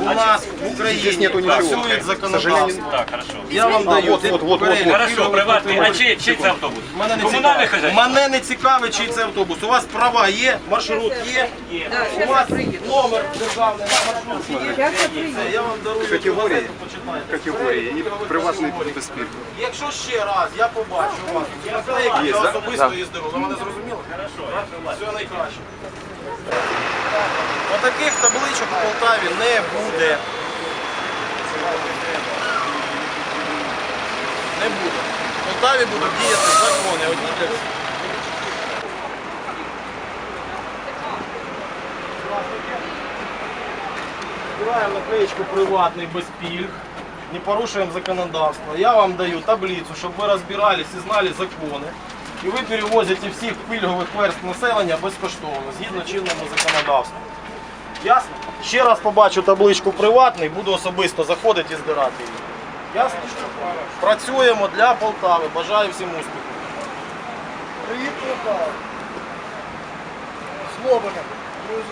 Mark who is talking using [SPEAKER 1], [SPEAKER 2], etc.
[SPEAKER 1] У нас в Україні
[SPEAKER 2] нету ничего.
[SPEAKER 1] працює законодавство.
[SPEAKER 3] Так, хорошо.
[SPEAKER 1] Я вам
[SPEAKER 2] А,
[SPEAKER 1] даю.
[SPEAKER 2] вот, вот, вот, вот, вот.
[SPEAKER 3] Хорошо, приватний. А чий, чий це автобус?
[SPEAKER 1] Мене не
[SPEAKER 3] Комунальний
[SPEAKER 1] цікавить.
[SPEAKER 3] хазяйство?
[SPEAKER 1] Мене не цікавить, чий це автобус. У вас права є, маршрут є. У вас номер державний на маршрут є. Все, Я вам дарую
[SPEAKER 2] Категорії.
[SPEAKER 1] почитайте.
[SPEAKER 2] Категорії і приватний безпіль.
[SPEAKER 1] Якщо ще раз я побачу вас, наклейки, я особисто їздив. Ви мене зрозуміли? Все найкраще. Отаких табличок у Полтаві не буде. Не буде. В Полтаві будуть діяти закони одні для всіх. Збираємо наклеечку приватний без пільг, не порушуємо законодавство. Я вам даю таблицю, щоб ви розбирались і знали закони. І ви перевозите всіх пільгових верств населення безкоштовно, згідно чинному законодавству. Ясно? Ще раз побачу табличку приватний, буду особисто заходити і збирати її. Ясно? Працюємо для Полтави. Бажаю всім успіху.
[SPEAKER 4] Привіт, Полтава. Слобода. Друзі.